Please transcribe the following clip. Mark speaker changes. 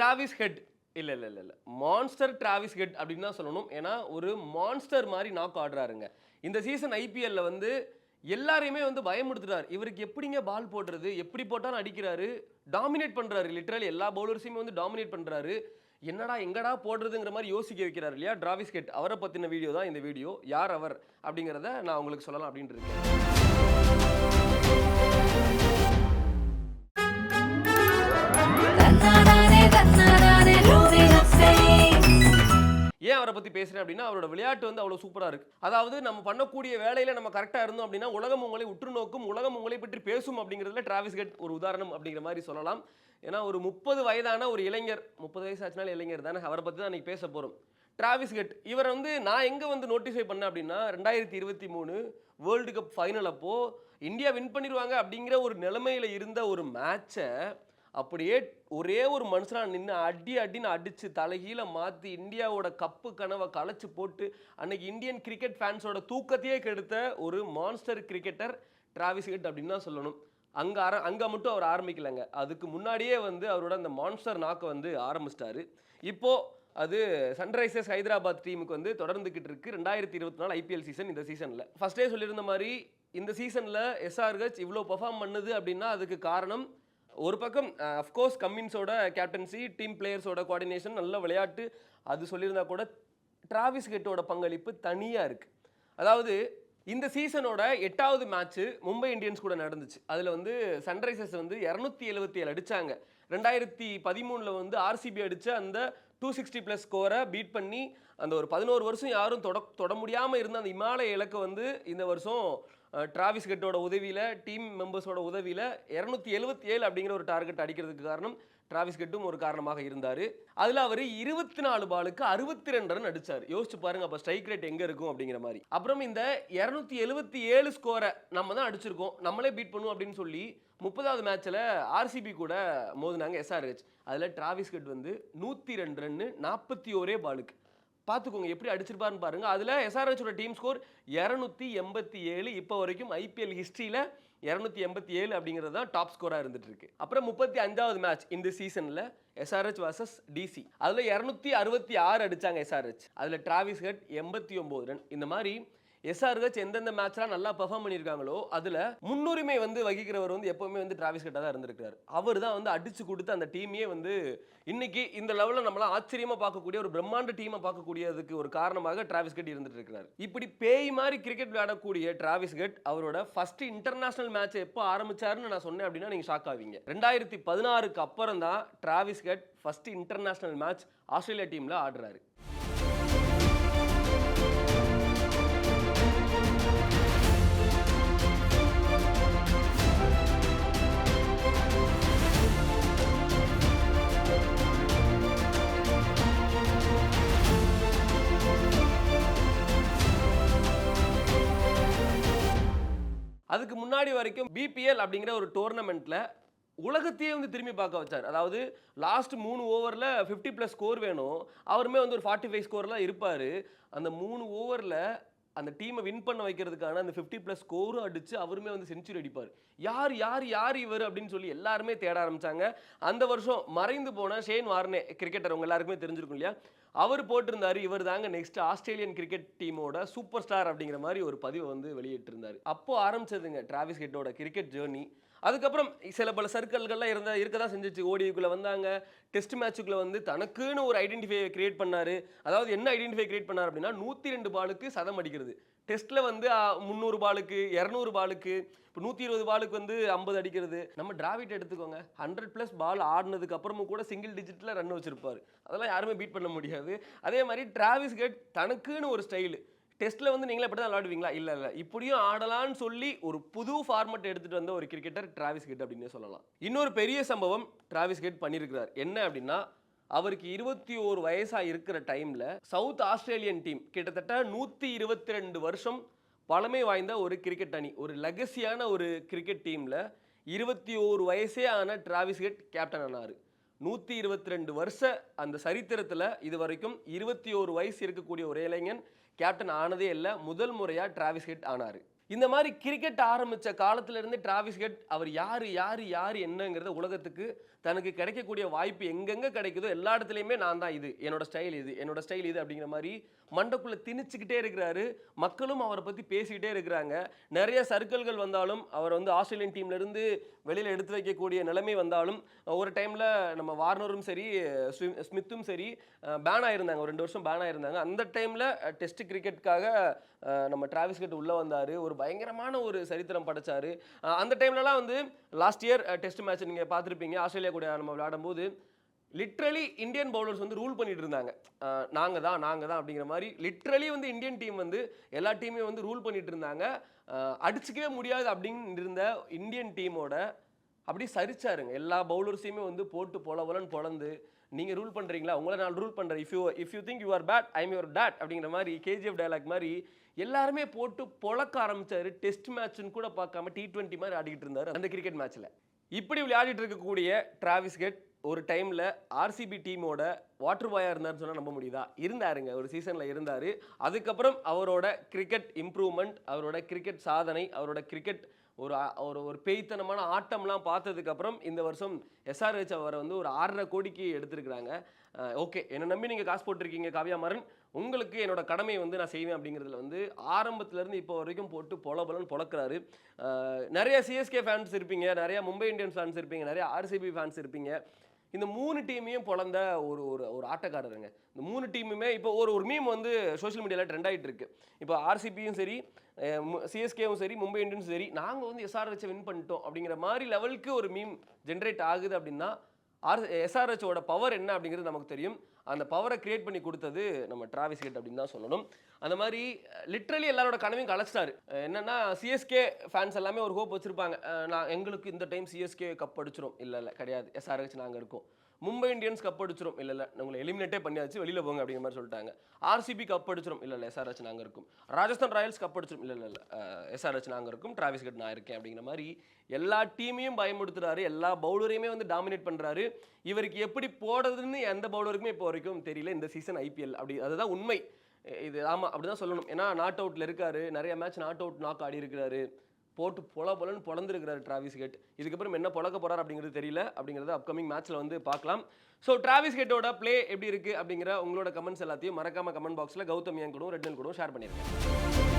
Speaker 1: Travis head இல்லை இல்லை இல்லை இல்லை. மான்ஸ்டர் டிராவிஸ் ஹெட் அப்படின்னு தான் சொல்லணும். ஏன்னா ஒரு மான்ஸ்டர் மாதிரி நாக் ஆடுறாருங்க. இந்த சீசன் ஐபிஎல்ல வந்து எல்லாரையுமே வந்து பயமுடுத்துறாரு இவருக்கு எப்படிங்க பால் போடுறது? எப்படி போட்டாலும் அடிக்கிறாரு. டாமினேட் பண்ணுறாரு லிட்டரலி எல்லா பவுலர்ஸையுமே வந்து டாமினேட் பண்ணுறாரு என்னடா எங்கடா போடுறதுங்கிற மாதிரி யோசிக்க வைக்கிறார் இல்லையா? டிராவிஸ் ஹெட் அவரை பற்றின வீடியோ தான் இந்த வீடியோ யார் அவர் அப்படிங்கிறத நான் உங்களுக்கு சொல்லலாம் அப்படின்ட்டு இருக்கேன். ஏன் அவரை பத்தி பேசுறேன் அப்படின்னா அவரோட விளையாட்டு வந்து அவ்வளோ சூப்பராக இருக்குது அதாவது நம்ம பண்ணக்கூடிய வேலையில் நம்ம கரெக்டாக இருந்தோம் அப்படின்னா உலகம் உங்களை உற்று நோக்கும் உலகம் உங்களை பற்றி பேசும் அப்படிங்கிறதுல டிராவிஸ் கெட் ஒரு உதாரணம் அப்படிங்கிற மாதிரி சொல்லலாம். ஏன்னா ஒரு முப்பது வயதான ஒரு இளைஞர் முப்பது வயசு ஆச்சுனால இளைஞர் தானே அவரை பற்றி தான் நீங்கள் பேச போகிறோம் டிராவிஸ் கெட் இவர் வந்து நான் எங்கே வந்து நோட்டிஃபை பண்ணேன் அப்படின்னா ரெண்டாயிரத்தி இருபத்தி மூணு வேர்ல்டு கப் ஃபைனல் அப்போ இந்தியா வின் பண்ணிடுவாங்க அப்படிங்கிற ஒரு நிலைமையில் இருந்த ஒரு மேட்சை அப்படியே ஒரே ஒரு மனுஷனாக நின்று அடி அடின்னு அடித்து தலைகீழ மாற்றி இந்தியாவோட கப்பு கனவை களைச்சி போட்டு அன்னைக்கு இந்தியன் கிரிக்கெட் ஃபேன்ஸோட தூக்கத்தையே கெடுத்த ஒரு மான்ஸ்டர் கிரிக்கெட்டர் டிராவிஸ் ஹெட் அப்படின்னு தான் சொல்லணும். அங்கே ஆர அங்கே மட்டும் அவர் ஆரம்பிக்கலைங்க. அதுக்கு முன்னாடியே வந்து அவரோட அந்த மான்ஸ்டர் நாக்கை வந்து ஆரம்பிச்சிட்டாரு. இப்போது அது சன்ரைசர்ஸ் ஹைதராபாத் டீமுக்கு வந்து தொடர்ந்துக்கிட்டு இருக்கு. ரெண்டாயிரத்தி இருபத்தி நாலு ஐபிஎல் சீசன் இந்த சீசனில் ஃபர்ஸ்டே சொல்லியிருந்த மாதிரி இந்த சீசனில் எஸ்ஆர்ஹெச் இவ்வளோ பெர்ஃபார்ம் பண்ணுது அப்படின்னா அதுக்கு காரணம் ஒரு பக்கம் அஃப்கோர்ஸ் கம்மின்ஸோட கேப்டன்சி டீம் பிளேயர்ஸோட கோஆர்டினேஷன் நல்ல விளையாட்டு அது சொல்லியிருந்தா கூட டிராவிஸ் கெட்டோட பங்களிப்பு தனியாக இருக்குது அதாவது இந்த சீசனோட எட்டாவது மேட்ச்சு மும்பை இந்தியன்ஸ் கூட நடந்துச்சு. அதில் வந்து சன்ரைசர்ஸ் வந்து இரநூத்தி எழுபத்தி ஏழு அடித்தாங்க ரெண்டாயிரத்தி பதிமூணில் வந்து ஆர்சிபி அடித்த அந்த டூ சிக்ஸ்டி ப்ளஸ் ஸ்கோரை பீட் பண்ணி அந்த ஒரு பதினோரு வருஷம் யாரும் தொட தொட முடியாமல் இருந்த அந்த இமாலய இலக்கை வந்து இந்த வருஷம் டிராவிஸ் கெட்டோட உதவியில் டீம் மெம்பர்ஸோட உதவியில் இரநூத்தி எழுபத்தி ஏழு அப்படிங்கிற ஒரு டார்கெட் அடிக்கிறதுக்கு காரணம் டிராவிஸ் கெட்டும் ஒரு காரணமாக இருந்தார். அதில் அவர் இருபத்தி நாலு பாலுக்கு அறுபத்தி ரெண்டு ரன் அடிச்சார். யோசிச்சு பாருங்க அப்போ ஸ்ட்ரைக் ரேட் எங்கே இருக்கும் அப்படிங்கிற மாதிரி. அப்புறம் இந்த இரநூத்தி எழுபத்தி ஏழு ஸ்கோரை நம்ம தான் அடிச்சிருக்கோம். நம்மளே பீட் பண்ணுவோம் அப்படின்னு சொல்லி முப்பதாவது மேட்ச்சில் ஆர்சிபி கூட மோதினாங்க எஸ்ஆர்ஹெச் அதில் டிராவிஸ் கெட் வந்து நூற்றி ரெண்டு ரன்னு நாற்பத்தி ஓரே பாலுக்கு. பார்த்துக்கோங்க எப்படி அடிச்சிருப்பாருன்னு பாருங்கள் அதில் எஸ்ஆர்ஹெச்சோட டீம் ஸ்கோர் இரநூத்தி எண்பத்தி ஏழு இப்போ வரைக்கும் ஐபிஎல் ஹிஸ்ட்ரியில் இரநூத்தி எண்பத்தி ஏழு அப்படிங்கிறது தான் டாப் ஸ்கோராக இருந்துட்டு இருக்கு அப்புறம் முப்பத்தி அஞ்சாவது மேட்ச் இந்த சீசனில் எஸ்ஆர்ஹெச் வர்சஸ் டிசி அதில் இரநூத்தி அறுபத்தி ஆறு அடித்தாங்க எஸ்ஆர்ஹெச் அதில் டிராவிஸ் ஹெட் எண்பத்தி ஒம்பது ரன். இந்த மாதிரி எஸ்ஆர்ஹெச் எந்தெந்த மேட்ச்லாம் நல்லா பெர்ஃபார்ம் பண்ணியிருக்காங்களோ அதில் முன்னுரிமை வந்து வகிக்கிறவர் வந்து எப்போவுமே வந்து டிராவிஸ் ஹெட்டாக தான் இருந்திருக்காரு அவர் தான் வந்து அடித்து கொடுத்து அந்த டீமையே வந்து இன்னைக்கு இந்த லெவலில் நம்மளாம் ஆச்சரியமாக பார்க்கக்கூடிய ஒரு பிரம்மாண்ட டீமை பார்க்கக்கூடியதுக்கு ஒரு காரணமாக டிராவிஸ் கட் இருந்துட்டு இருக்கிறார் இப்படி பேய் மாதிரி கிரிக்கெட் விளையாடக்கூடிய டிராவிஸ் கெட் அவரோட ஃபர்ஸ்ட் இன்டர்நேஷனல் மேட்ச் எப்போ ஆரம்பிச்சாருன்னு நான் சொன்னேன் அப்படின்னா நீங்கள் ஷாக் ஆவீங்க. ரெண்டாயிரத்தி பதினாறுக்கு அப்புறம் தான் Travis Head first international match Australia டீமில் ஆடுறாரு. முன்னாடி வரைக்கும் பிபிஎல் அப்படிங்கிற ஒரு டோர்னமெண்ட்டில் உலகத்தையே வந்து திரும்பி பார்க்க வச்சார். அதாவது லாஸ்ட் மூணு ஓவரில் ஃபிஃப்டி ப்ளஸ் ஸ்கோர் வேணும். அவருமே வந்து ஒரு ஃபார்ட்டி ஃபைவ் ஸ்கோர்லாம் இருப்பார். அந்த மூணு ஓவரில் அந்த டீமை வின் பண்ண வைக்கிறதுக்கான அந்த ஃபிஃப்டி ப்ளஸ் ஸ்கோரும் அடித்து அவருமே வந்து செஞ்சுரி அடிப்பார். யார் யார் யார் இவர் அப்படின்னு சொல்லி எல்லாருமே தேட ஆரம்பித்தாங்க அந்த வருஷம் மறைந்து போன ஷேன் வார்னே கிரிக்கெட்டர் அவங்க எல்லாருக்குமே தெரிஞ்சிருக்கும் இல்லையா? அவர் போட்டிருந்தாரு இவர் தாங்க நெக்ஸ்ட் ஆஸ்திரேலியன் கிரிக்கெட் டீமோட சூப்பர் ஸ்டார் அப்படிங்கிற மாதிரி ஒரு பதிவை வந்து வெளியிட்டிருந்தார். அப்போ ஆரம்பிச்சதுங்க டிராவிஸ் ஹெட்டோட கிரிக்கெட் ஜேர்னி அதுக்கப்புறம் சில பல சர்க்கிள்கள்லாம் இருந்த இருக்க தான் செஞ்சிச்சு. ஓடிக்குள்ளே வந்தாங்க. டெஸ்ட் மேட்சுக்குள்ளே வந்து தனக்குன்னு ஒரு ஐடென்டிஃபை கிரியேட் பண்ணார். அதாவது என்ன ஐடென்டிஃபை கிரியேட் பண்ணார் அப்படின்னா நூற்றி ரெண்டு பாலுக்கு சதம் அடிக்கிறது. டெஸ்ட்டில் வந்து முந்நூறு பாலுக்கு இரநூறு பாலுக்கு இப்போ நூற்றி இருபது பாலுக்கு வந்து ஐம்பது அடிக்கிறது. நம்ம டிராவிட் எடுத்துக்கோங்க. ஹண்ட்ரட் ப்ளஸ் பால் ஆடினதுக்கு அப்புறமும் கூட சிங்கிள் டிஜிட்டில் ரன் வச்சுருப்பார். அதெல்லாம் யாருமே பீட் பண்ண முடியாது. அதே மாதிரி டிராவிஸ் கேட் தனக்குன்னு ஒரு ஸ்டைலு டெஸ்ட்டில் வந்து நீங்களே அப்படி தான் விளாடுவீங்களா இல்லை இல்லை. இப்படியும் ஆடலாம்னு சொல்லி ஒரு புது ஃபார்மெட் எடுத்துகிட்டு வந்த ஒரு கிரிக்கெட்டர் டிராவிஸ் கெட் அப்படின்னே சொல்லலாம். இன்னொரு பெரிய சம்பவம் டிராவிஸ் கெட் பண்ணியிருக்கிறார் என்ன அப்படின்னா அவருக்கு இருபத்தி ஓரு வயசாக இருக்கிற டைமில் சவுத் ஆஸ்திரேலியன் டீம் கிட்டத்தட்ட நூற்றி இருபத்தி ரெண்டு வருஷம் பழமை வாய்ந்த ஒரு கிரிக்கெட் அணி ஒரு லெகசியான ஒரு கிரிக்கெட் டீமில் இருபத்தி ஓரு வயசே ஆன டிராவிஸ் கெட் கேப்டன் ஆனார். நூற்றி இருபத்தி ரெண்டு வருஷ அந்த சரித்திரத்தில் இது வரைக்கும் இருபத்தி ஓரு வயசு இருக்கக்கூடிய ஒரு இளைஞன் கேப்டன் ஆனதே இல்லை முதல் முறையாக டிராவிஸ் ஹெட் ஆனார். இந்த மாதிரி கிரிக்கெட் ஆரம்பித்த காலத்திலேருந்து டிராவிஸ் ஹெட் அவர் யார் யார் யார் என்னங்கிறத உலகத்துக்கு தனக்கு கிடைக்கக்கூடிய வாய்ப்பு எங்கெங்க கிடைக்குதோ எல்லா இடத்துலையுமே நான் தான் இது. என்னோட ஸ்டைல் இது என்னோட ஸ்டைல் இது அப்படிங்கிற மாதிரி மண்டக்குள்ளே திணிச்சுக்கிட்டே இருக்கிறாரு. மக்களும் அவரை பற்றி பேசிக்கிட்டே இருக்கிறாங்க. நிறைய சர்க்கிள்கள் வந்தாலும் அவர் வந்து ஆஸ்திரேலியன் டீம்லேருந்து வெளியில் எடுத்து வைக்கக்கூடிய நிலைமை வந்தாலும் ஒரு டைமில் நம்ம வார்னரும் சரி ஸ்வி- ஸ்மித்தும் சரி பேன் ஆயிருந்தாங்க. ஒரு ரெண்டு வருஷம் பேன் ஆயிருந்தாங்க. அந்த டைமில் டெஸ்ட் கிரிக்கெட்டுக்காக நம்ம டிராவிஸ் கெட் உள்ளே வந்தார். ஒரு பயங்கரமான ஒரு சரித்திரம் படைச்சாரு. அந்த டைம்லலாம் வந்து லாஸ்ட் இயர் டெஸ்ட் மேட்ச் நீங்கள் பார்த்துருப்பீங்க. ஆஸ்திரேலியா கூட நம்ம விளையாடும்போது லிட்ரலி இந்தியன் பவுலர்ஸ் வந்து ரூல் பண்ணிட்டு இருந்தாங்க. நாங்கள் தான் நாங்கள் தான் அப்படிங்கிற மாதிரி லிட்ரலி வந்து இந்தியன் டீம் வந்து எல்லா டீமையும் வந்து ரூல் பண்ணிட்டு இருந்தாங்க. அடிச்சுக்கவே முடியாது அப்படின்னு இருந்த இந்தியன் டீமோட அப்படி சரிச்சாருங்க. எல்லா பவுலர்ஸையுமே வந்து போட்டு பொல பொலன்னு பொழந்து நீங்கள் ரூல் பண்ணுறீங்களா உங்களை நான் ரூல் பண்ணுறேன் if you if you think you are bad I'm your dad அப்படிங்கிற மாதிரி கேஜிஎஃப் டைலாக் மாதிரி எல்லாருமே போட்டு பொழக்க ஆரம்பித்தார் டெஸ்ட் மேட்ச்னு கூட பார்க்காம டி டுவெண்ட்டி மாதிரி ஆடிக்கிட்டு இருந்தார் அந்த கிரிக்கெட் மேட்ச்சில் இப்படி விளையாடிட்டு இருக்கக்கூடிய டிராவிஸ் கெட் ஒரு டைமில் ஆர்சிபி டீமோட வாட்டர் பாயாக இருந்தார்னு சொன்னால் நம்ப முடியுதா? இருந்தாருங்க. ஒரு சீசனில் இருந்தார். அதுக்கப்புறம் அவரோட கிரிக்கெட் இம்ப்ரூவ்மெண்ட் அவரோட கிரிக்கெட் சாதனை அவரோட கிரிக்கெட் ஒரு ஒரு ஒரு பேய்த்தனமான ஆட்டம்லாம் பார்த்ததுக்கப்புறம் இந்த வருஷம் எஸ்ஆர்ஹெச் அவரை வந்து ஒரு ஆறரை கோடிக்கு எடுத்திருக்கிறாங்க. ஓகே. என்னை நம்பி நீங்கள் காசு போட்டிருக்கீங்க காவ்யா மரன் உங்களுக்கு என்னோட கடமையை வந்து நான் செய்வேன் அப்படிங்கிறதுல வந்து ஆரம்பத்துலேருந்து இப்போ வரைக்கும் போட்டு பொல பொலன்னு பொழக்கிறாரு நிறைய சிஎஸ்கே ஃபேன்ஸ் இருப்பீங்க நிறைய மும்பை இந்தியன்ஸ் ஃபேன்ஸ் இருப்பீங்க நிறைய ஆர்சிபி ஃபேன்ஸ் இருப்பீங்க. இந்த மூணு டீமையும் பிறந்த ஒரு ஒரு ஒரு ஆட்டக்காரருங்க. இந்த மூணு டீமுமே இப்போ ஒரு ஒரு மீம் வந்து சோஷியல் மீடியாவில் ட்ரெண்ட் ஆகிட்டு இருக்கு இப்போ ஆர்சிபியும் சரி சிஎஸ்கேவும் சரி மும்பை இந்தியன்ஸும் சரி நாங்கள் வந்து எஸ்ஆர்ஹெச்சை வின் பண்ணிட்டோம் அப்படிங்கிற மாதிரி லெவலுக்கு ஒரு மீம் ஜென்ரேட் ஆகுது அப்படின்னா ஆர் எஸ்ஆர்ஹெச்சோட பவர் என்ன அப்படிங்கிறது நமக்கு தெரியும். அந்த பவரை கிரியேட் பண்ணி கொடுத்தது நம்ம டிராவிஸ் ஹெட் அப்படின்னு தான் சொல்லணும். அந்த மாதிரி லிட்ரலி எல்லாரோட கனவையும் கலைச்சிட்டாரு. என்னன்னா சிஎஸ்கே ஃபேன்ஸ் எல்லாமே ஒரு ஹோப் வச்சிருப்பாங்க. நான் எங்களுக்கு இந்த டைம் சிஎஸ்கே கப் அடிச்சிரும். இல்லை இல்லை கிடையாது. எஸ்ஆர்ஹெச் நாங்கள் இருக்கோம். மும்பை இந்தியன்ஸ் கப் அடிச்சிரும். இல்லை இல்லை உங்களை எலிமினேட்டே பண்ணியாச்சு வெளியில் போங்க அப்படிங்கிற மாதிரி சொல்லிட்டாங்க. ஆர்சிபி கப் அடிச்சிரும். இல்லை இல்லை எஸ்ஆர்ஹெச் நாங்கள் இருக்கும். ராஜஸ்தான் ராயல்ஸ் கப் அடிச்சிரும். இல்லை இல்லை இல்லை எஸ்ஆர்ஹெச் நாங்கள் இருக்கும். டிராவிஸ் கட் நான் இருக்கேன் அப்படிங்கிற மாதிரி எல்லா டீமையும் பயமுடுத்துறாரு எல்லா பவுலரையுமே வந்து டாமினேட் பண்ணுறாரு இவருக்கு எப்படி போடுறதுன்னு எந்த பவுலருக்குமே இப்போ வரைக்கும் தெரியல. இந்த சீசன் ஐபிஎல் அப்படி அதுதான் உண்மை. இது ஆமா அப்படிதான் சொல்லணும். ஏன்னா நாட் அவுட்டில் இருக்காரு. நிறைய மேட்ச் நாட் அவுட் நாக் ஆடி இருக்கிறாரு போட்டு பொல பொலன்னு பொழந்திருக்கிறாரு டிராவிஸ் கேட் இதுக்கப்புறம் என்ன பொழக்க போகிறார் அப்படிங்கிறது தெரியல. அப்படிங்கிறது அப்கமிங் மேட்ச்சில் வந்து பார்க்கலாம். ஸோ டிராவிஸ் கேட்டோட ப்ளே எப்படி இருக்குது அப்படிங்கிற உங்களோட கமெண்ட்ஸ் எல்லாத்தையும் மறக்காமல் கமெண்ட் பாக்ஸில் கௌதம் என் கூட ரெட்டன் கூட ஷேர் பண்ணியிருக்கேன்